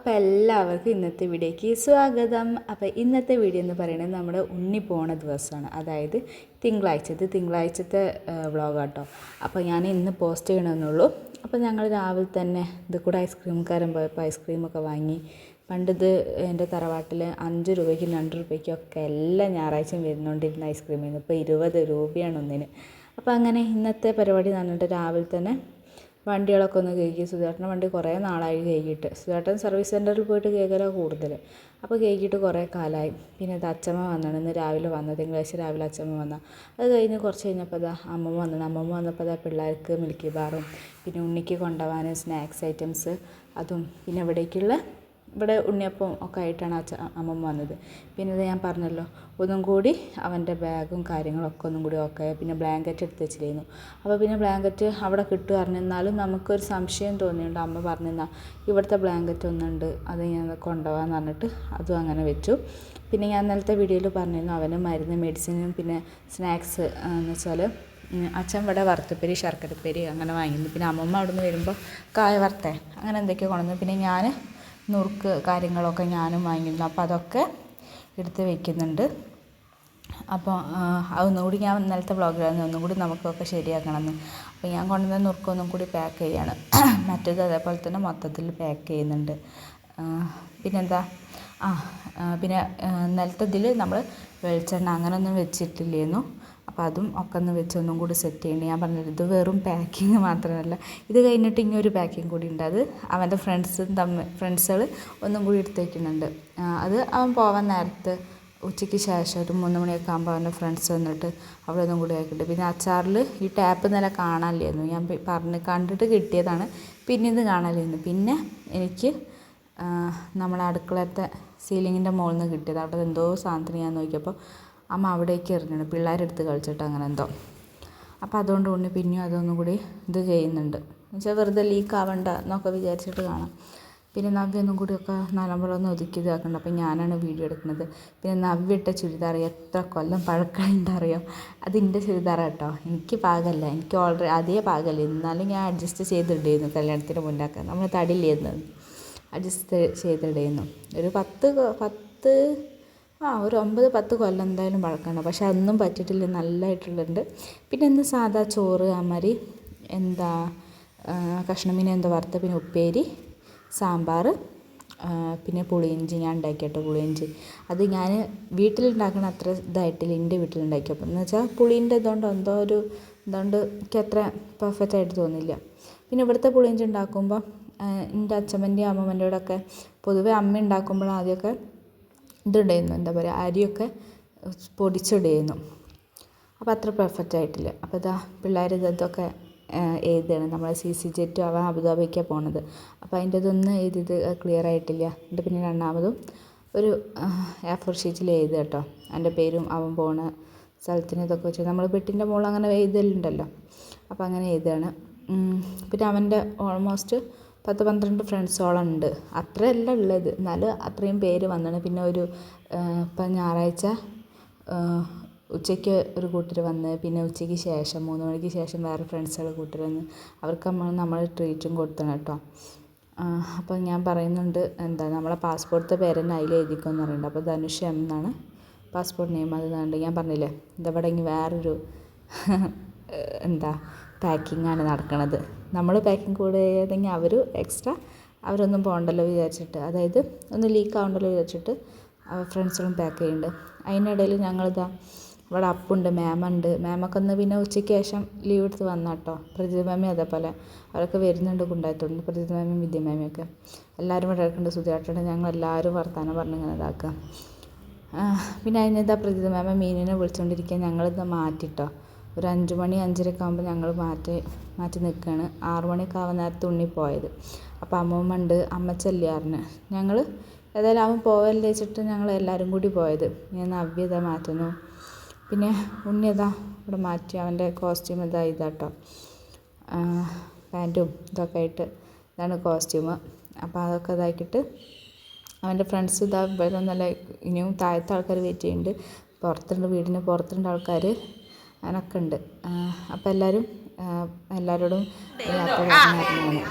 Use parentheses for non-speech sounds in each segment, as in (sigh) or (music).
അപ്പോൾ എല്ലാവർക്കും ഇന്നത്തെ വീഡിയോയ്ക്ക് സ്വാഗതം. അപ്പോൾ ഇന്നത്തെ വീഡിയോ എന്ന് പറയുന്നത് നമ്മുടെ ഉണ്ണി പോണ ദിവസമാണ്. അതായത് തിങ്കളാഴ്ചത്തെ തിങ്കളാഴ്ചത്തെ വ്ളോഗാട്ടോ. അപ്പോൾ ഞാൻ ഇന്ന് പോസ്റ്റ് ചെയ്യണമെന്നുള്ളൂ. അപ്പോൾ ഞങ്ങൾ രാവിലെ തന്നെ ഇത് കൂടെ ഐസ്ക്രീംകാരൻ പോയപ്പോൾ ഐസ്ക്രീമൊക്കെ വാങ്ങി. പണ്ടിത് എന്റെ തറവാട്ടിൽ അഞ്ച് രൂപയ്ക്കും രണ്ട് രൂപയ്ക്കും ഒക്കെ എല്ലാ ഞായറാഴ്ചയും വരുന്നുകൊണ്ടിരുന്ന ഐസ്ക്രീമിന് ഇപ്പോൾ ഇരുപത് രൂപയാണ് ഒന്നിന്. അപ്പോൾ അങ്ങനെ ഇന്നത്തെ പരിപാടി നടന്നിട്ട് രാവിലെ തന്നെ വണ്ടികളൊക്കെ ഒന്ന് കേൾക്കി സുധേട്ടന്റെ വണ്ടി കുറേ നാളായി കേൾക്കിയിട്ട് സുധേട്ടൻ സർവീസ് സെന്ററിൽ പോയിട്ട് കേൾക്കലാണ് കൂടുതൽ അപ്പോൾ കേൾക്കിയിട്ട് കുറേ കാലമായി പിന്നെ ഇത് അച്ഛമ്മ വന്നാണ്. ഇന്ന് രാവിലെ വന്നത്. തിങ്കളാഴ്ച രാവിലെ അച്ഛമ്മ വന്ന. അത് കഴിഞ്ഞ് കുറച്ച് കഴിഞ്ഞപ്പോൾ ഇതാ അമ്മമ്മ വന്നത്. അമ്മമ്മ വന്നപ്പോൾ ഇതാ പിള്ളേർക്ക് മിൽക്കി ബാറും പിന്നെ ഉണ്ണിക്ക് കൊണ്ടുപോകാൻ സ്നാക്സ് ഐറ്റംസ് അതും പിന്നെ ഇവിടേക്കുള്ള ഇവിടെ ഉണ്ണിയപ്പം ഒക്കെ ആയിട്ടാണ് അച്ഛ അമ്മമ്മ വന്നത്. പിന്നെ ഇത് ഞാൻ പറഞ്ഞല്ലോ ഒന്നും കൂടി അവന്റെ ബാഗും കാര്യങ്ങളൊക്കെ ഒന്നും കൂടി ഓക്കെ പിന്നെ ബ്ലാങ്കറ്റ് എടുത്ത് വെച്ചിരുന്നു അപ്പോൾ പിന്നെ ബ്ലാങ്കറ്റ് അവിടെ കിട്ടുക പറഞ്ഞെന്നാലും നമുക്കൊരു സംശയം തോന്നിയുണ്ട് അമ്മ പറഞ്ഞെന്നാ ഇവിടുത്തെ ബ്ലാങ്കറ്റ് ഒന്നുണ്ട് അത് ഞാൻ കൊണ്ടുപോകാമെന്ന് പറഞ്ഞിട്ട് അതും അങ്ങനെ വെച്ചു. പിന്നെ ഞാൻ നേരത്തെ വീഡിയോയിൽ പറഞ്ഞിരുന്നു അവന് മരുന്ന് മെഡിസിനും പിന്നെ സ്നാക്സ് എന്ന് വെച്ചാൽ അച്ഛൻ ഇവിടെ വറുത്തപ്പേരി ശർക്കരപ്പേരി അങ്ങനെ വാങ്ങിയിരുന്നു. പിന്നെ അമ്മമ്മ അവിടെ നിന്ന് വരുമ്പോൾ കായ വറുത്തേ? അങ്ങനെ എന്തൊക്കെയോ കൊണ്ടുവന്നു. പിന്നെ ഞാൻ നുറുക്ക് കാര്യങ്ങളൊക്കെ ഞാനും വാങ്ങിയിരുന്നു. അപ്പോൾ അതൊക്കെ എടുത്ത് വെക്കുന്നുണ്ട്. അപ്പോൾ ഒന്നുകൂടി കൂടി ഞാൻ ഇന്നലത്തെ വ്ളോഗിലായിരുന്നു. ഒന്നുകൂടി നമുക്കൊക്കെ ശരിയാക്കണമെന്ന്. അപ്പോൾ ഞാൻ കൊണ്ടുവന്ന നുറുക്കൊന്നും കൂടി പാക്ക് ചെയ്യാണ്. മറ്റേത് അതേപോലെ തന്നെ മൊത്തത്തിൽ പാക്ക് ചെയ്യുന്നുണ്ട്. പിന്നെന്താ? ആ പിന്നെ ഇന്നലത്തെ ഇതിൽ നമ്മൾ വെളിച്ചെണ്ണ അങ്ങനെയൊന്നും വെച്ചിട്ടില്ലായിരുന്നു അപ്പോൾ അതും ഒക്കെ ഒന്ന് വെച്ച് ഒന്നും കൂടി സെറ്റ് ചെയ്യണം. ഞാൻ പറഞ്ഞത് ഇത് വെറും പാക്കിങ് മാത്രമല്ല. ഇത് കഴിഞ്ഞിട്ട് ഇനി ഒരു പാക്കിങ് കൂടി ഉണ്ട്. അത് അവന്റെ ഫ്രണ്ട്സും തമ്മിൽ ഫ്രണ്ട്സുകൾ ഒന്നും കൂടി എടുത്തേക്കുന്നുണ്ട്. അത് അവൻ പോവാൻ നേരത്ത് ഉച്ചയ്ക്ക് ശേഷം ഒരു മൂന്ന് മണിയൊക്കെ ആകുമ്പോൾ അവന്റെ ഫ്രണ്ട്സ് വന്നിട്ട് അവിടെ ഒന്നും കൂടി ആക്കിയിട്ട്. പിന്നെ അച്ചാറിൽ ഈ ടാപ്പ് നില കാണാനില്ലായിരുന്നു. ഞാൻ പറഞ്ഞ് കണ്ടിട്ട് കിട്ടിയതാണ്. പിന്നെ ഇത് കാണാനില്ലായിരുന്നു. പിന്നെ എനിക്ക് നമ്മളെ അടുക്കളത്തെ സീലിങ്ങിന്റെ മുകളിൽ നിന്ന് കിട്ടിയത്. അവിടെ എന്തോ സാധനത്തിന് ഞാൻ നോക്കിയപ്പോൾ അമ്മ അവിടേക്ക് എറിഞ്ഞിട്ട് പിള്ളേരെടുത്ത് കളിച്ചിട്ട് അങ്ങനെ എന്തോ. അപ്പോൾ അതുകൊണ്ട് ഉണ്ണി പിന്നെയും അതൊന്നും കൂടി ഇത് ചെയ്യുന്നുണ്ട്. എന്നുവെച്ചാൽ വെറുതെ ലീക്ക് ആവണ്ട എന്നൊക്കെ വിചാരിച്ചിട്ട് കാണാം. പിന്നെ നവ്യൊന്നും കൂടിയൊക്കെ നല്ലപോലെ ഒന്ന് ഒതുക്കി ഇതാക്കുന്നുണ്ട് അപ്പം ഞാനാണ് വീഡിയോ എടുക്കുന്നത്. പിന്നെ നവ്യ ഇട്ട ചുരിദാർ എത്ര കൊല്ലം പഴക്കമുണ്ട് അറിയാം? അത് എന്റെ ചുരിദാർ കേട്ടോ എനിക്ക് പാകമല്ല എനിക്ക് ഓൾറെഡി അതേ പാകമല്ല എന്നാലും ഞാൻ അഡ്ജസ്റ്റ് ചെയ്തിടുന്നു കല്യാണത്തിന് മുന്നാക്കാൻ നമ്മൾ തടിയില്ലായിരുന്നു അഡ്ജസ്റ്റ് ചെയ്തിടുന്നു. ഒരു പത്ത് പത്ത് ആ ഒരു ഒമ്പത് പത്ത് കൊല്ലം എന്തായാലും പഴക്കമുണ്ട് പക്ഷെ അതൊന്നും പറ്റിയിട്ടില്ല. നല്ലതായിട്ടുള്ളുണ്ട് പിന്നെ ഇന്ന് സാധാ ചോറ് അമരി എന്താ എന്താ വറുത്ത പിന്നെ ഉപ്പേരി സാമ്പാർ പിന്നെ പുളിയിഞ്ചി. ഞാൻ ഉണ്ടാക്കിയട്ടോ പുളിയിഞ്ചി. അത് ഞാൻ വീട്ടിലുണ്ടാക്കണ അത്ര ഇതായിട്ടില്ല. എന്റെ വീട്ടിലുണ്ടാക്കിയപ്പോൾ എന്ന് വെച്ചാൽ പുളീന്റെ ഇതുകൊണ്ട് എന്തോ ഒരു ഇതുകൊണ്ട് എനിക്ക് അത്ര പെർഫെക്റ്റ് ആയിട്ട് തോന്നില്ല. പിന്നെ ഇവിടുത്തെ പുളിയിഞ്ചി ഉണ്ടാക്കുമ്പോൾ എന്റെ അച്ഛമ്മന്റെയും അമ്മമ്മന്റെയും ഒക്കെ പൊതുവേ അമ്മ ഉണ്ടാക്കുമ്പോൾ ആദ്യമൊക്കെ ഇതുണ്ടായിരുന്നു. എന്താ പറയുക അരിയൊക്കെ പൊടിച്ചിടുന്നു അപ്പോൾ അത്ര പെർഫെക്റ്റ് ആയിട്ടില്ല. അപ്പോൾ ഇതാ പിള്ളേർ ഇതൊക്കെ എഴുതുകയാണ്. നമ്മൾ സി സി ജെറ്റും അവൻ അബുദാബിക്കാണ് പോണത്. അപ്പോൾ അതിന്റെ ഇതൊന്നും എഴുതിയത് ക്ലിയർ ആയിട്ടില്ല. എന്നിട്ട് പിന്നെ രണ്ടാമതും ഒരു എ ഫോർ ഷീറ്റിൽ എഴുതുക കേട്ടോ. എന്റെ പേരും അവൻ പോണ സ്ഥലത്തിന് ഇതൊക്കെ വെച്ച്. നമ്മൾ പെട്ടിന്റെ മുകളിൽ അങ്ങനെ എഴുതലുണ്ടല്ലോ. അപ്പോൾ അങ്ങനെ എഴുതുകയാണ്. പിന്നെ അവന്റെ ഓൾമോസ്റ്റ് പത്ത് പന്ത്രണ്ട് ഫ്രണ്ട്സോളം ഉണ്ട് അത്രയല്ല ഉള്ളത്. എന്നാലും അത്രയും പേര് വന്നാണ്. പിന്നെ ഒരു ഇപ്പം ഞായറാഴ്ച ഉച്ചയ്ക്ക് ഒരു കൂട്ടർ വന്ന് പിന്നെ ഉച്ചയ്ക്ക് ശേഷം മൂന്ന് മണിക്ക് ശേഷം വേറെ ഫ്രണ്ട്സുകൾ കൂട്ടർ വന്ന് അവർക്ക് നമ്മൾ നമ്മൾ ട്രീറ്റും കൊടുത്തണം കേട്ടോ. അപ്പം അപ്പോൾ ഞാൻ പറയുന്നുണ്ട് എന്താ നമ്മളെ പാസ്പോർട്ട് പേര് തന്നെ അതിൽ എഴുതിക്കോന്ന് പറയുന്നുണ്ട്. അപ്പോൾ ധനുഷ് എന്നാണ് പാസ്പോർട്ട് നെയിം അത് ഞാൻ പറഞ്ഞില്ലേ? ഇതവിടെ വേറൊരു (laughs) എന്താ പാക്കിംഗ് ആണ് നടക്കണത്. നമ്മൾ പാക്കിംഗ് കൂടെ ചെയ്തെങ്കിൽ അവർ എക്സ്ട്രാ അവരൊന്നും പോകണ്ടല്ലോ വിചാരിച്ചിട്ട് അതായത് ഒന്ന് ലീക്ക് ആവണ്ടല്ലോ വിചാരിച്ചിട്ട് ഫ്രണ്ട്സുകളും പാക്ക് ചെയ്യുന്നുണ്ട്. അതിനിടയിൽ ഞങ്ങളിതാ ഇവിടെ അപ്പുണ്ട് മാമുണ്ട് മാമൊക്കെ ഒന്ന് പിന്നെ ഉച്ചയ്ക്ക് ശേഷം ലീവ് എടുത്ത് വന്ന കേട്ടോ പ്രജിത മാമി അതേപോലെ. അവരൊക്കെ വരുന്നുണ്ട് കുണ്ടായത്തോണ്ട് പ്രജിത മാമിയും വിദ്യ മാമിയൊക്കെ എല്ലാവരും ഇവിടെ ഇറക്കുന്നുണ്ട് സുധിയാട്ടുണ്ട് ഞങ്ങൾ എല്ലാവരും വർത്താനം പറഞ്ഞ് ഇങ്ങനെ ഇതാക്കുക പിന്നെ അതിനെന്താ പ്രജിത മാമ മീനിനെ വിളിച്ചുകൊണ്ടിരിക്കുക ഞങ്ങളിത് മാറ്റിട്ടോ ഒരു അഞ്ച് മണി അഞ്ചരയൊക്കെ ആകുമ്പോൾ ഞങ്ങൾ മാറ്റി മാറ്റി നിൽക്കുകയാണ് ആറു മണിയൊക്കെ ആവുന്ന നേരത്ത് ഉണ്ണി പോയത് അപ്പോൾ അമ്മമ്മ ഉണ്ട് അമ്മ ഞങ്ങൾ ഏതായാലും അവൻ പോവല്ലേ വെച്ചിട്ട് ഞങ്ങൾ എല്ലാവരും കൂടി പോയത്. ഞാൻ നവ്യത മാറ്റുന്നു. പിന്നെ ഉണ്ണി ഇവിടെ മാറ്റി അവന്റെ കോസ്റ്റ്യൂം ഇതാ ഇതാട്ടോ. പാന്റും ഇതൊക്കെ ആയിട്ട് ഇതാണ് കോസ്റ്റ്യൂമ് അപ്പോൾ അതൊക്കെ ഇതാക്കിയിട്ട് അവന്റെ ഫ്രണ്ട്സ് ഇതാ ഇവരൊന്നല്ല നല്ല ഇനിയും താഴത്തെ ആൾക്കാർ വെയിറ്റ് ചെയ്യുന്നുണ്ട് പുറത്തുണ്ട് വീടിന് പുറത്തുണ്ട് ആൾക്കാർ അങ്ങനൊക്കെ ഉണ്ട് അപ്പോൾ എല്ലാവരും എല്ലാവരോടും യാത്ര പറഞ്ഞായിരുന്നു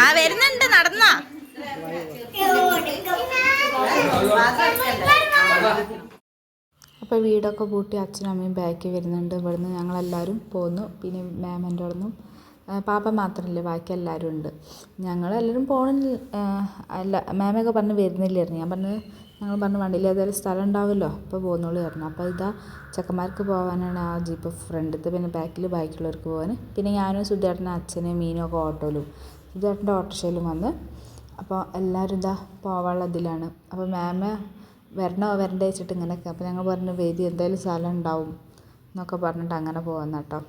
ആ വരുന്നുണ്ട് നടന്ന. അപ്പോൾ വീടൊക്കെ പൂട്ടി അച്ഛനും അമ്മയും ബാക്കി വരുന്നുണ്ട്. ഇവിടുന്ന് ഞങ്ങളെല്ലാവരും പോന്നു. പിന്നെ മാമന്റെ അവിടെ നിന്നും പാപ്പ മാത്രമല്ല ബാക്കി എല്ലാവരും ഉണ്ട് ഞങ്ങളെല്ലാവരും പോകണമെന്ന് അല്ല മാമൊക്കെ പറഞ്ഞ് വരുന്നില്ലായിരുന്നു. ഞാൻ പറഞ്ഞു ഞങ്ങൾ പറഞ്ഞു വണ്ടിയിൽ ഏതായാലും സ്ഥലം ഉണ്ടാവുമല്ലോ അപ്പോൾ പോകുന്നുള്ളൂ പറഞ്ഞു. അപ്പോൾ ഇതാ ചെക്കന്മാർക്ക് പോകാനാണ് ആ ജീപ്പ് ഫ്രണ്ടത്തെ പിന്നെ ബാക്കിൽ ബാക്കിയുള്ളവർക്ക് പോകാൻ പിന്നെ ഞാനും സുധേട്ടനും അച്ഛനും മീനും ഒക്കെ ഓട്ടോയിലും സുധേട്ടന്റെ ഓട്ടോറിക്ഷയിലും വന്ന് അപ്പോൾ എല്ലാവരും ഇതാ പോകാനുള്ള ഇതിലാണ്. അപ്പോൾ മാമ വരണോ വരണ്ടേ വെച്ചിട്ട് ഇങ്ങനെയൊക്കെ. അപ്പോൾ ഞങ്ങൾ പറഞ്ഞു വേദി എന്തായാലും സ്ഥലം ഉണ്ടാവും എന്നൊക്കെ പറഞ്ഞിട്ട് അങ്ങനെ പോകുന്ന കേട്ടോ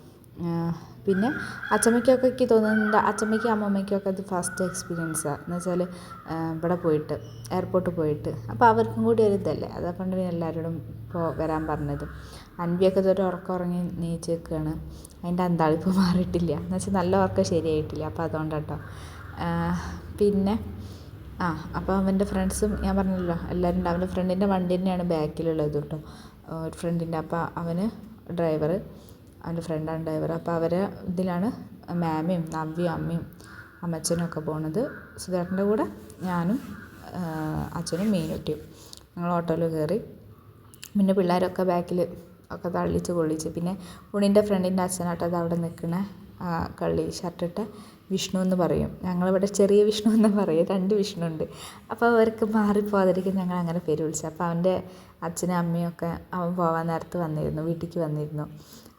പിന്നെ അച്ചമ്മയ്ക്കൊക്കെ എനിക്ക് തോന്നുന്നുണ്ട് അച്ചമ്മയ്ക്കും അമ്മമ്മയ്ക്കൊക്കെ അത് ഫസ്റ്റ് എക്സ്പീരിയൻസാണ് എന്ന് വെച്ചാൽ ഇവിടെ പോയിട്ട് എയർപോർട്ടിൽ പോയിട്ട്. അപ്പോൾ അവർക്കും കൂടി ഒരു ഇതല്ലേ? അതുകൊണ്ട് എല്ലാവരോടും പോ വരാൻ പറഞ്ഞത്. അൻവിയൊക്കെ ഇതുവരെ ഉറക്കം ഉറങ്ങി നീച്ച് നിൽക്കുകയാണ് അതിന്റെ അന്താളിപ്പ് മാറിയിട്ടില്ല. എന്ന് വെച്ചാൽ നല്ല ഉറക്കം ശരിയായിട്ടില്ല. അപ്പോൾ അതുകൊണ്ടാട്ടോ. പിന്നെ ആ അപ്പോൾ അവന്റെ ഫ്രണ്ട്സും ഞാൻ പറഞ്ഞല്ലോ എല്ലാവരും ഉണ്ട്. അവന്റെ ഫ്രണ്ടിന്റെ വണ്ടി തന്നെയാണ് ബാക്കിലുള്ളത് കേട്ടോ ഒരു ഫ്രണ്ടിന്റെ അപ്പോൾ അവന് ഡ്രൈവർ അവന്റെ ഫ്രണ്ടാണ് ഡ്രൈവർ. അപ്പോൾ അവരെ ഇതിലാണ് മാമയും നവ്യയും അമ്മയും അമ്മച്ചനും ഒക്കെ പോണത്. സുധേട്ടന്റെ കൂടെ ഞാനും അച്ഛനും മീനുട്ടിയും. ഞങ്ങൾ ഓട്ടോയിൽ കയറി. പിന്നെ പിള്ളേരൊക്കെ ബാക്കിൽ ഒക്കെ തള്ളിച്ച് കൊള്ളിച്ച് പിന്നെ ഉണ്ണിന്റെ ഫ്രണ്ടിന്റെ അച്ഛനായിട്ട് അത് അവിടെ നിൽക്കണ. കള്ളി ഷർട്ടിട്ട വിഷ്ണു എന്ന് പറയും. ഞങ്ങളിവിടെ ചെറിയ വിഷ്ണു എന്ന് പറയും. രണ്ട് വിഷ്ണു ഉണ്ട് അപ്പോൾ അവർക്ക് മാറിപ്പോകാതിരിക്കും ഞങ്ങൾ അങ്ങനെ പേര് വിളിച്ചത് അപ്പോൾ അവന്റെ അച്ഛനും അമ്മയും ഒക്കെ അവൻ പോകാൻ നേരത്ത് വന്നിരുന്നു. വീട്ടിലേക്ക് വന്നിരുന്നു.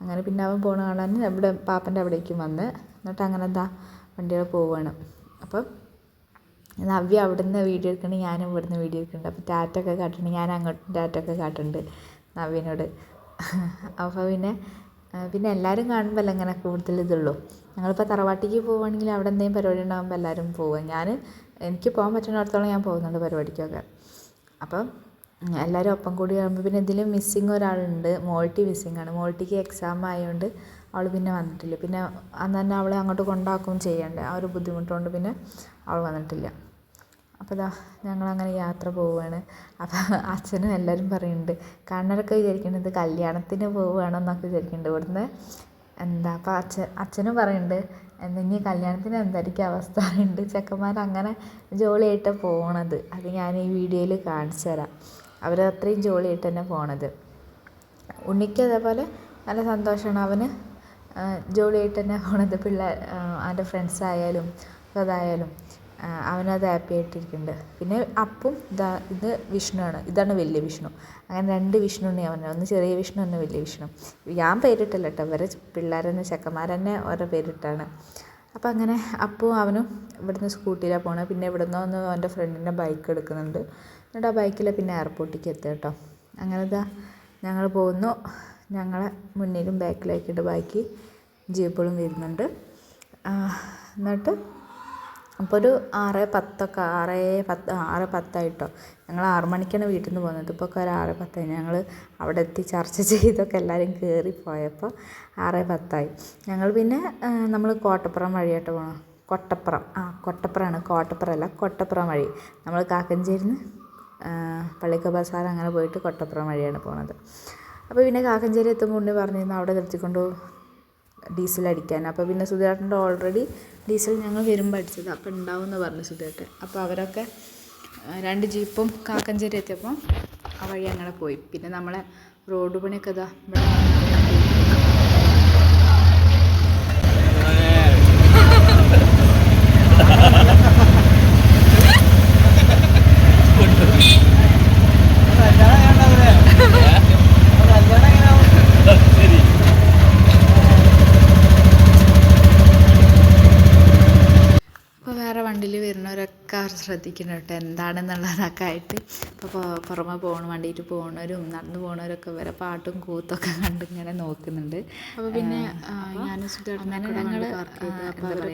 അങ്ങനെ പിന്നെ അവൻ പോണ കാണാൻ ഇവിടെ പാപ്പന്റെ അവിടേക്കും വന്ന്. എന്നിട്ട് അങ്ങനെ എന്താ വണ്ടികൾ പോവുകയാണ് അപ്പം നവ്യ അവിടുന്ന് വീഡിയോ എടുക്കുന്നുണ്ട് ഞാനും ഇവിടുന്ന് വീഡിയോ എടുക്കുന്നുണ്ട് അപ്പോൾ ടാറ്റൊക്കെ കാട്ടുന്നുണ്ട് ഞാൻ അങ്ങോട്ടും ടാറ്റൊക്കെ കാട്ടുന്നുണ്ട് നവ്യനോട്. അപ്പോൾ പിന്നെ പിന്നെ എല്ലാവരും കാണുമ്പോൾ അല്ല ഇങ്ങനെ കൂടുതൽ ഇതുള്ളൂ. ഞങ്ങളിപ്പോൾ തറവാട്ടിക്ക് പോവുകയാണെങ്കിൽ അവിടെ എന്തെങ്കിലും പരിപാടി ഉണ്ടാകുമ്പോൾ എല്ലാവരും പോവുക ഞാൻ എനിക്ക് പോകാൻ പറ്റുന്നിടത്തോളം ഞാൻ പോകുന്നുണ്ട് പരിപാടിക്കൊക്കെ. അപ്പം എല്ലാവരും ഒപ്പം കൂടി ആകുമ്പോൾ പിന്നെ ഇതിൽ മിസ്സിങ് ഒരാളുണ്ട്. മോൾട്ടി മിസ്സിങ് ആണ്. മോൾട്ടിക്ക് എക്സാം ആയതുകൊണ്ട് അവൾ പിന്നെ വന്നിട്ടില്ല. പിന്നെ അന്ന് തന്നെ അവളെ അങ്ങോട്ട് കൊണ്ടാക്കുകയും ചെയ്യണ്ടേ. ആ ഒരു ബുദ്ധിമുട്ടുകൊണ്ട് പിന്നെ അവൾ വന്നിട്ടില്ല. അപ്പോൾ ഇതാ ഞങ്ങളങ്ങനെ യാത്ര പോവുകയാണ് അപ്പോൾ അച്ഛനും എല്ലാവരും പറയുന്നുണ്ട് കണ്ണരൊക്കെ വിചാരിക്കുന്നത് കല്യാണത്തിന് പോവുകയാണോ എന്നൊക്കെ വിചാരിക്കുന്നുണ്ട് ഇവിടുന്ന് എന്താ? അപ്പോൾ അച്ഛൻ അച്ഛനും പറയുന്നുണ്ട് എന്തെങ്കിൽ കല്യാണത്തിന് എന്തായിരിക്കും അവസ്ഥ? പറയുന്നുണ്ട് ചെക്കന്മാർ അങ്ങനെ ജോളിയായിട്ട് പോണത്. അത് ഞാൻ ഈ വീഡിയോയിൽ കാണിച്ചു തരാം അവർ അത്രയും ജോളിയായിട്ട് തന്നെ പോണത്. ഉണ്ണിക്ക് അതേപോലെ നല്ല സന്തോഷമാണ് അവന് ജോളിയായിട്ട് തന്നെ പോണത് പിള്ളേർ അവന്റെ ഫ്രണ്ട്സായാലും അതായാലും അവനത് ഹാപ്പി ആയിട്ടിരിക്കുന്നുണ്ട് പിന്നെ അപ്പും ഇതാ ഇത് വിഷ്ണുവാണ്. ഇതാണ് വലിയ വിഷ്ണു. അങ്ങനെ രണ്ട് വിഷ്ണു ഉണ്ട് അവൻ ഒന്ന് ചെറിയ വിഷ്ണു ഒന്ന് വലിയ വിഷ്ണു. ഞാൻ പേരിട്ടില്ല കേട്ടോ ഇവരെ പിള്ളേരെന്നെ ചെക്കന്മാരെന്നെ ഓരോ പേരിട്ടാണ്. അപ്പോൾ അങ്ങനെ അപ്പും അവനും ഇവിടുന്ന് സ്കൂട്ടിയിലാണ് പോണത്. പിന്നെ ഇവിടുന്ന് ഒന്ന് അവന്റെ ഫ്രണ്ടിന്റെ ബൈക്ക് എടുക്കുന്നുണ്ട്. എന്നിട്ട് ആ ബൈക്കിൽ പിന്നെ എയർപോർട്ടിലേക്ക് എത്തുക കേട്ടോ. അങ്ങനെ ഇതാ ഞങ്ങൾ പോകുന്നു. ഞങ്ങളെ മുന്നിലും ബാക്കിലേക്കിട്ട് ബാക്കി ജീപ്പുകളും വരുന്നുണ്ട്. എന്നിട്ട് അപ്പോൾ ഒരു ആറ് പത്തൊക്കെ ആറ് പത്ത് ആറ് പത്തായിട്ടോ. ഞങ്ങൾ ആറ് മണിക്കാണ് വീട്ടിൽ നിന്ന് പോകുന്നത്. ഇപ്പോൾ ഒക്കെ ഒരു ആറ് പത്തായി. ഞങ്ങൾ അവിടെ എത്തി ചർച്ച (laughs) ചെയ്തൊക്കെ എല്ലാവരും കയറി പോയപ്പോൾ ആറ് പത്തായി. ഞങ്ങൾ പിന്നെ നമ്മൾ കോട്ടപ്പുറം വഴിയായിട്ട് പോകണം കൊട്ടപ്പുറം. ആ കൊട്ടപ്പുറമാണ്. കോട്ടപ്പുറം അല്ല കൊട്ടപ്പുറം വഴി. നമ്മൾ കാക്കഞ്ചേരിന്ന് പള്ളിക്ക ബസാർ അങ്ങനെ പോയിട്ട് കൊട്ടപ്പുറം വഴിയാണ് പോണത്. അപ്പോൾ പിന്നെ കാക്കഞ്ചേരി എത്തുമ്പോൾ ഉണ്ണി പറഞ്ഞിരുന്നു അവിടെ നിർത്തിക്കൊണ്ട് ഡീസൽ അടിക്കാൻ. അപ്പോൾ പിന്നെ സുധേട്ടന്റെ ഓൾറെഡി ഡീസൽ ഞങ്ങൾ വരുമ്പോൾ അടിച്ചത്. അപ്പോൾ ഉണ്ടാവും എന്ന് പറഞ്ഞു സുധേട്ടൻ. അപ്പോൾ അവരൊക്കെ രണ്ട് ജീപ്പും കാക്കഞ്ചേരി എത്തിയപ്പോൾ ആ വഴി അങ്ങനെ പോയി. പിന്നെ നമ്മളെ റോഡ് പണിയൊക്കെ ഇതാ ഇവിടെ ഇപ്പോൾ വേറെ വണ്ടിയിൽ വരുന്നവരൊക്കെ ശ്രദ്ധിക്കണം കേട്ടോ എന്താണെന്നുള്ളതൊക്കെ ആയിട്ട്. ഇപ്പോൾ പുറമെ പോകണ വണ്ടിയിട്ട് പോകണവരും നടന്നു പോകണവരൊക്കെ വരെ പാട്ടും കൂത്തൊക്കെ കണ്ട് ഇങ്ങനെ നോക്കുന്നുണ്ട്. അപ്പോൾ പിന്നെ ഞാൻ അങ്ങനെ ഞങ്ങൾ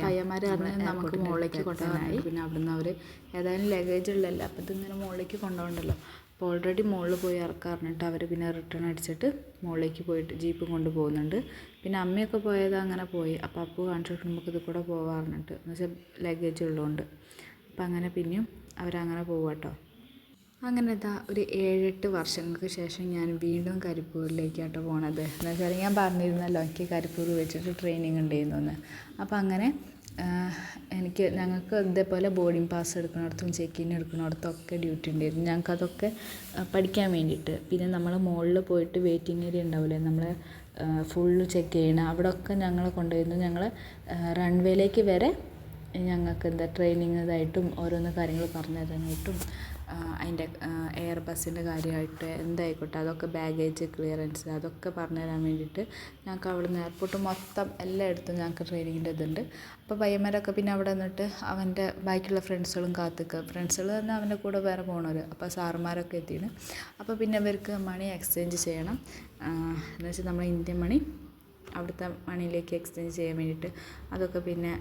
പയ്യന്മാർ നമുക്ക് മുകളിലേക്ക് കൊണ്ടുപോകാനായി പിന്നെ അവിടുന്ന് അവർ ഏതായാലും ലഗേജ് ഉള്ളല്ലോ അപ്പോൾ ഇതിങ്ങനെ മുകളിലേക്ക് കൊണ്ടുപോകണ്ടല്ലോ. അപ്പോൾ ഓൾറെഡി മുകളിൽ പോയി ഇറക്കാറിഞ്ഞിട്ട് അവർ പിന്നെ റിട്ടേൺ അടിച്ചിട്ട് മുകളിലേക്ക് പോയിട്ട് ജീപ്പ് കൊണ്ട് പോകുന്നുണ്ട്. പിന്നെ അമ്മയൊക്കെ പോയത് അങ്ങനെ പോയി. അപ്പോൾ അപ്പു കാണിച്ചിട്ട് നമുക്ക് ഇത് കൂടെ പോകാറുണ്ട് എന്ന് വെച്ചാൽ ലഗേജ് ഉള്ളതുകൊണ്ട്. അപ്പോൾ അങ്ങനെ പിന്നെയും അവരങ്ങനെ പോവാട്ടോ അങ്ങനെ ഇതാ ഒരു ഏഴെട്ട് വർഷങ്ങൾക്ക് ശേഷം ഞാൻ വീണ്ടും കരിപ്പൂരിലേക്കാട്ടോ പോണത്. എന്ന് വെച്ചാൽ ഞാൻ പറഞ്ഞിരുന്നല്ലോ എനിക്ക് കരിപ്പൂർ വെച്ചിട്ട് ട്രെയിനിങ് ഉണ്ടായിരുന്നു എന്ന് അപ്പം അങ്ങനെ എനിക്ക് ഞങ്ങൾക്ക് ഇതേപോലെ ബോർഡിംഗ് പാസ് എടുക്കുന്നിടത്തും ചെക്ക് ഇൻ എടുക്കുന്നിടത്തൊക്കെ ഡ്യൂട്ടി ഉണ്ടായിരുന്നു. ഞങ്ങൾക്ക് അതൊക്കെ പഠിക്കാൻ വേണ്ടിയിട്ട്. പിന്നെ നമ്മൾ മുകളിൽ പോയിട്ട് വെയിറ്റിംഗ് ഏരിയ ഉണ്ടാവില്ലേ നമ്മൾ ഫുള്ള് ചെക്ക് ചെയ്യണം അവിടെയൊക്കെ ഞങ്ങളെ കൊണ്ടുപോയിരുന്നു ഞങ്ങൾ റൺവേയിലേക്ക് വരെ ഞങ്ങൾക്ക് എന്താ ട്രെയിനിങ് ഇതായിട്ടും ഓരോന്ന് കാര്യങ്ങൾ പറഞ്ഞു തരാനായിട്ടും അതിന്റെ എയർ ബസ്സിന്റെ കാര്യമായിട്ട് എന്തായിക്കോട്ടെ അതൊക്കെ ബാഗേജ് ക്ലിയറൻസ് അതൊക്കെ പറഞ്ഞു തരാൻ വേണ്ടിയിട്ട് ഞങ്ങൾക്ക് അവിടുന്ന് എയർപോർട്ട് മൊത്തം എല്ലായിടത്തും ഞങ്ങൾക്ക് ട്രെയിനിങ്ങിന്റെ ഇതുണ്ട്. അപ്പോൾ പയ്യന്മാരൊക്കെ പിന്നെ അവിടെ നിന്നിട്ട് അവന്റെ ബാക്കിയുള്ള ഫ്രണ്ട്സുകളും കാത്തുക്ക. ഫ്രണ്ട്സുകൾ തന്നെ അവന്റെ കൂടെ വേറെ പോകണവർ അപ്പോൾ സാറുമാരൊക്കെ എത്തിയാണ്. അപ്പോൾ പിന്നെ ഇവർക്ക് മണി എക്സ്ചേഞ്ച് ചെയ്യണം. എന്ന് വെച്ചാൽ നമ്മൾ ഇന്ത്യൻ മണി അവിടുത്തെ മണിയിലേക്ക് എക്സ്ചേഞ്ച് ചെയ്യാൻ വേണ്ടിയിട്ട് അതൊക്കെ പിന്നെ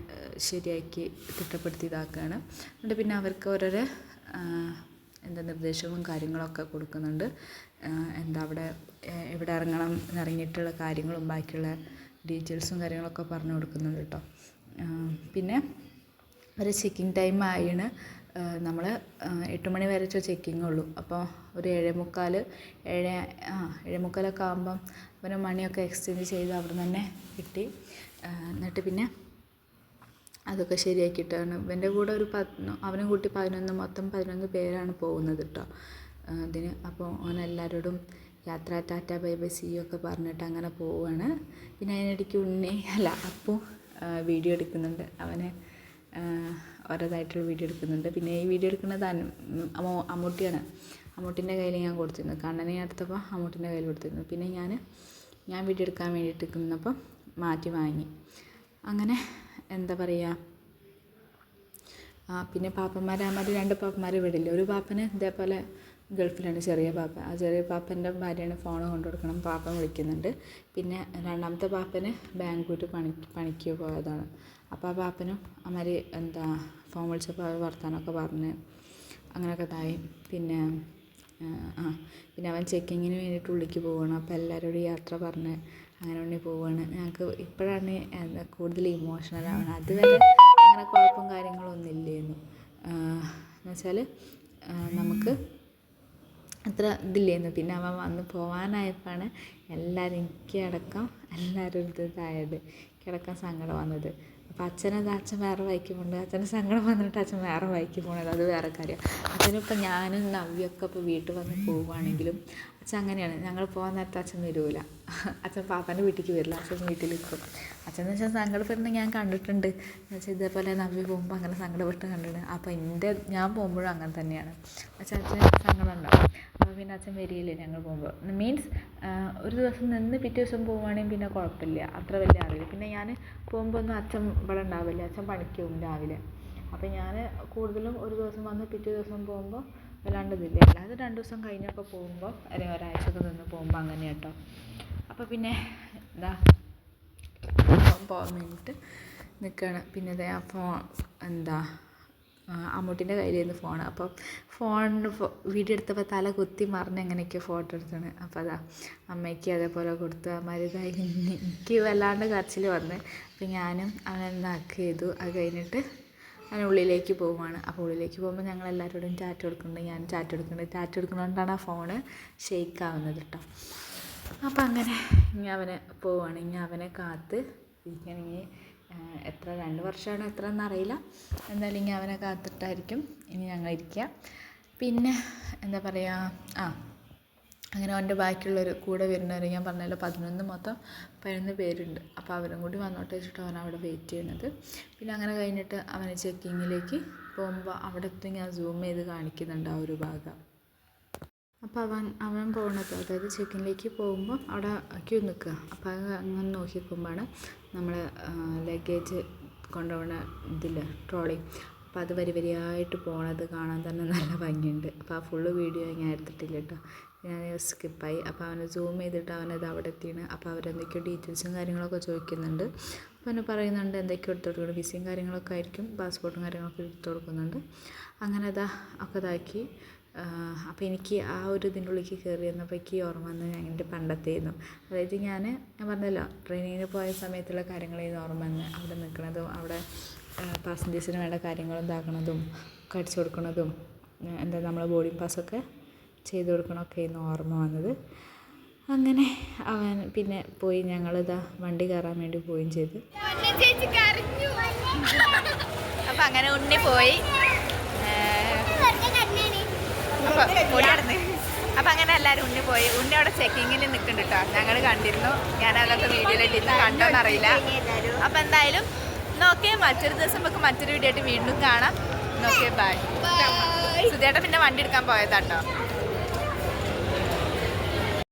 ശരിയാക്കി തിട്ടപ്പെടുത്തി ഇതാക്കുകയാണ് എന്നിട്ട് പിന്നെ അവർക്ക് ഓരോരോ എന്താ നിർദ്ദേശവും കാര്യങ്ങളൊക്കെ കൊടുക്കുന്നുണ്ട്. എന്താ അവിടെ എവിടെ ഇറങ്ങണം ഇറങ്ങിയിട്ടുള്ള കാര്യങ്ങളും ബാക്കിയുള്ള ഡീറ്റെയിൽസും കാര്യങ്ങളൊക്കെ പറഞ്ഞു കൊടുക്കുന്നുണ്ട് കേട്ടോ. പിന്നെ ഒരു ചെക്കിങ് ടൈം ആയിണ്. നമ്മൾ എട്ട് മണി വരെ ചെക്കിങ് ഉള്ളൂ. അപ്പോൾ ഒരു ഏഴേ മുക്കാൽ ഏഴ് ആ ഏഴേ മുക്കാലൊക്കെ ആകുമ്പം അവന് മണിയൊക്കെ എക്സ്ചേഞ്ച് ചെയ്ത് അവിടെ നിന്ന് തന്നെ കിട്ടി. എന്നിട്ട് പിന്നെ അതൊക്കെ ശരിയാക്കിയിട്ടാണ്. ഇവന്റെ കൂടെ ഒരു പത്ത് അവനും കൂട്ടി പതിനൊന്ന് മൊത്തം പതിനൊന്ന് പേരാണ് പോകുന്നത് കേട്ടോ അതിന് അപ്പോൾ ഓൻ എല്ലാവരോടും യാത്ര ടാറ്റ ബൈ ബൈ സി ഒക്കെ പറഞ്ഞിട്ട് അങ്ങനെ പോവുകയാണ് പിന്നെ അതിനിടയ്ക്ക് ഉണ്ണി അല്ല അപ്പു വീഡിയോ എടുക്കുന്നുണ്ട്. അവനെ ഓരോതായിട്ടുള്ള വീഡിയോ എടുക്കുന്നുണ്ട്. പിന്നെ ഈ വീഡിയോ എടുക്കുന്നത് അമ്മൂട്ടിയാണ്. അമ്മൂട്ടിന്റെ കയ്യിൽ ഞാൻ കൊടുത്തിരുന്നു. കണ്ണനെ അടുത്തപ്പോൾ അമ്മൂട്ടിന്റെ കയ്യിൽ കൊടുത്തിരുന്നു. പിന്നെ ഞാൻ ഞാൻ വീഡിയോ എടുക്കാൻ വേണ്ടിയിട്ട് നിന്നപ്പം മാറ്റി വാങ്ങി. അങ്ങനെ എന്താ പറയുക ആ പിന്നെ പാപ്പന്മാരാകുമ്പോൾ രണ്ട് പാപ്പന്മാർ വിടില്ല ഒരു പാപ്പന് ഇതേപോലെ ഗൾഫിലാണ് ചെറിയ പാപ്പ. ആ ചെറിയ പാപ്പന്റെ ഭാര്യയാണ് ഫോൺ കൊണ്ടു കൊടുക്കണം പാപ്പൻ വിളിക്കുന്നുണ്ട്. പിന്നെ രണ്ടാമത്തെ പാപ്പന് ബാംഗ്ലൂർ പണി പണിക്ക് പോയതാണ്. അപ്പോൾ ആ പാപ്പനും അമാര് എന്താ ഫോൺ വിളിച്ചപ്പോൾ അവർ വർത്താനമൊക്കെ പറഞ്ഞ് അങ്ങനെയൊക്കെ ഇതായി. പിന്നെ ആ, പിന്നെ അവൻ ചെക്കിങ്ങിന് വേണ്ടിയിട്ട് ഉള്ളിക്ക് പോവുകയാണ് അപ്പോൾ എല്ലാവരോടും യാത്ര പറഞ്ഞ് അങ്ങനെ ഉണ്ണി പോവുകയാണ് ഞങ്ങൾക്ക് ഇപ്പോഴാണ് എന്താ കൂടുതൽ ഇമോഷണൽ ആവുന്നത് അതുവരെ അങ്ങനെ കുഴപ്പം കാര്യങ്ങളൊന്നും ഇല്ലായിരുന്നു എന്ന് വെച്ചാൽ നമുക്ക് അത്ര ഇതില്ലായിരുന്നു പിന്നെ അവൻ വന്ന് പോകാനായപ്പോഴാണ് എല്ലാവരും എനിക്ക് അടക്കം എല്ലാവരും ഇത് ഇതായത്. കിടക്കാൻ സങ്കടം വന്നത്. അപ്പോൾ അച്ഛനത് അച്ഛൻ വേറെ വഴിക്ക് പോകുന്നുണ്ട് അച്ഛന് സങ്കടം വന്നിട്ട് അച്ഛൻ വേറെ വഴിക്ക് പോകണത് അത് വേറെ കാര്യം. അച്ഛനിപ്പോൾ ഞാനും നവ്യൊക്കെ ഇപ്പോൾ വീട്ടിൽ വന്ന് പോവുകയാണെങ്കിലും അച്ഛൻ അങ്ങനെയാണ്. ഞങ്ങൾ പോകാൻ നേരത്തെ അച്ഛൻ വരില്ല അച്ഛൻ പാപ്പാന്റെ വീട്ടിലേക്ക് വരില്ല. അച്ഛൻ വീട്ടിൽ നിൽക്കും അച്ഛൻ എന്ന് വെച്ചാൽ സങ്കടപ്പെടുന്നത് ഞാൻ കണ്ടിട്ടുണ്ട്. എന്ന് വെച്ചാൽ ഇതേപോലെ നവ്യ പോകുമ്പോൾ അങ്ങനെ സങ്കടപ്പെട്ട് കണ്ടിട്ടുണ്ട്. അപ്പോൾ എന്റെ ഞാൻ പോകുമ്പോഴും അങ്ങനെ തന്നെയാണ്. അച്ഛൻ അച്ഛൻ സങ്കടം ഉണ്ടാവും അപ്പോൾ പിന്നെ അച്ഛൻ വരികയില്ലേ ഞങ്ങൾ പോകുമ്പോൾ മീൻസ് ഒരു ദിവസം നിന്ന് പിറ്റേ ദിവസം പോവുകയാണെങ്കിൽ പിന്നെ കുഴപ്പമില്ല അത്ര വലിയ അറിയില്ല പിന്നെ ഞാൻ പോകുമ്പോൾ ഒന്നും അച്ഛൻ ഇവിടെ ഉണ്ടാവില്ല. അച്ഛൻ പണിക്ക് പോകും രാവിലെ. അപ്പോൾ ഞാൻ കൂടുതലും ഒരു ദിവസം വന്ന് പിറ്റേ ദിവസം പോകുമ്പോൾ വല്ലാണ്ട് ഇതില്ല അല്ലാതെ രണ്ട് ദിവസം കഴിഞ്ഞൊക്കെ പോകുമ്പോൾ അല്ലെങ്കിൽ ഒരാഴ്ചയൊക്കെ നിന്ന് പോകുമ്പോൾ അങ്ങനെ കേട്ടോ അപ്പോൾ പിന്നെ എന്താ പോകാൻ വേണ്ടിയിട്ട് നിൽക്കുകയാണ് പിന്നെ ഇതേ ആ ഫോൺ എന്താ അമ്മൂട്ടിന്റെ കയ്യിലായിരുന്നു ഫോൺ അപ്പം ഫോൺ വീഡിയോ എടുത്തപ്പോൾ തല കുത്തി മറിഞ്ഞ് എങ്ങനെയൊക്കെയോ ഫോട്ടോ എടുത്താണ്. അപ്പോൾ അതാ അമ്മയ്ക്ക് അതേപോലെ കൊടുത്തു. മരുതായി എനിക്ക് വല്ലാണ്ട് കരച്ചിൽ വന്ന്. അപ്പം ഞാനും അവനെന്താക്കി ചെയ്തു. അത് കഴിഞ്ഞിട്ട് അവൻ ഉള്ളിലേക്ക് പോവുകയാണ്. അപ്പോൾ ഉള്ളിലേക്ക് പോകുമ്പോൾ ഞങ്ങൾ എല്ലാവരോടും ചാറ്റ് കൊടുക്കുന്നുണ്ട്. ഞാൻ ചാറ്റ് കൊടുക്കുന്നുണ്ട്. ചാറ്റ് കൊടുക്കുന്നതുകൊണ്ടാണ് ആ ഫോണ് ഷേക്ക് ആവുന്നത് കേട്ടോ. അപ്പോൾ അങ്ങനെ ഇനി അവനെ പോവുകയാണ്. ഇനി അവനെ കാത്ത് ഇരിക്കണമെങ്കിൽ എത്ര രണ്ട് വർഷമാണ് എത്ര എന്നറിയില്ല എന്തായാലും ഇനി അവനെ കാത്തിട്ടായിരിക്കും. ഇനി ഞങ്ങൾ ഇരിക്കുക പിന്നെ എന്താ പറയുക? ആ അങ്ങനെ അവന്റെ ബാക്കിയുള്ളവർ കൂടെ വരുന്നവർ ഞാൻ പറഞ്ഞല്ലോ പതിനൊന്ന് മൊത്തം പതിനൊന്ന് പേരുണ്ട്. അപ്പോൾ അവരും കൂടി വന്നോട്ട് വെച്ചിട്ട് അവൻ അവിടെ വെയിറ്റ് ചെയ്യണത് പിന്നെ അങ്ങനെ കഴിഞ്ഞിട്ട് അവൻ ചെക്കിങ്ങിലേക്ക് പോകുമ്പോൾ അവിടെ എത്തി ഞാൻ സൂം ചെയ്ത് കാണിക്കുന്നുണ്ട് ആ ഒരു ഭാഗം. അപ്പോൾ അവൻ അവൻ പോണത് അതായത് ചെക്കിനിലേക്ക് പോകുമ്പോൾ അവിടെ ക്യൂ നിൽക്കുക. അപ്പോൾ അത് അങ്ങനെ നോക്കി നിൽക്കുമ്പോഴാണ് നമ്മൾ ലഗേജ് കൊണ്ടുപോകുന്ന ഇതിൽ ട്രോളി അപ്പോൾ അത് വരി വരിയായിട്ട് പോണത് കാണാൻ തന്നെ നല്ല ഭംഗിയുണ്ട്. അപ്പോൾ ആ ഫുള്ള് വീഡിയോ ഞാൻ എടുത്തിട്ടില്ല കേട്ടോ. ഞാൻ സ്കിപ്പായി. അപ്പോൾ അവനെ സൂം ചെയ്തിട്ട് അവനത് അവിടെ എത്തിയാണ്. അപ്പോൾ അവരെന്തൊക്കെയോ ഡീറ്റെയിൽസും കാര്യങ്ങളൊക്കെ ചോദിക്കുന്നുണ്ട്. അപ്പോൾ അവന് പറയുന്നുണ്ട് എന്തൊക്കെയോ എടുത്ത് കൊടുക്കണം. വിസയും കാര്യങ്ങളൊക്കെ ആയിരിക്കും. പാസ്പോർട്ടും കാര്യങ്ങളൊക്കെ എടുത്ത് കൊടുക്കുന്നുണ്ട്. അങ്ങനെ അതാ ഒക്കെ ഇതാക്കി. അപ്പോൾ എനിക്ക് ആ ഒരു ഇതിന്റെ ഉള്ളിലേക്ക് കയറി വന്നപ്പോൾ എനിക്ക് ഓർമ്മ വന്നത് എന്റെ പണ്ടത്തേന്നു. അതായത് ഞാൻ ഞാൻ പറഞ്ഞല്ലോ ട്രെയിനിങ്ങിന് പോയ സമയത്തുള്ള കാര്യങ്ങളേന്ന് ഓർമ്മ വന്ന്. അവിടെ നിൽക്കണതും അവിടെ പാസഞ്ചേഴ്സിന് വേണ്ട കാര്യങ്ങളും ഇതാക്കണതും കടിച്ചു കൊടുക്കണതും എന്താ നമ്മളെ ബോർഡിംഗ് പാസ്സൊക്കെ ചെയ്ത് കൊടുക്കണമൊക്കെ എന്ന് ഓർമ്മ വന്നത്. അങ്ങനെ അവൻ പിന്നെ പോയി ഞങ്ങളിതാ വണ്ടി കയറാൻ വേണ്ടി പോവുകയും ചെയ്തു. അപ്പം അങ്ങനെ ഉണ്ണി പോയി. അപ്പം അങ്ങനെ എല്ലാവരും ഉണ്ണി പോയി. ഉണ്ണി അവിടെ ചെക്കിങ്ങിൽ നിൽക്കുന്നുണ്ട് കേട്ടോ ഞങ്ങൾ കണ്ടിരുന്നു. ഞാൻ അതൊക്കെ വീഡിയോയിലിട്ടിരുന്നു കണ്ടോന്ന് അറിയില്ല. അപ്പം എന്തായാലും നോക്കിയേ മറ്റൊരു ദിവസം നമുക്ക് മറ്റൊരു വീഡിയോ ആയിട്ട് വീണ്ടും കാണാം. നോക്കിയേ ബൈ സുധേട്ടൻ പിന്നെ വണ്ടി എടുക്കാൻ പോയതാട്ടോ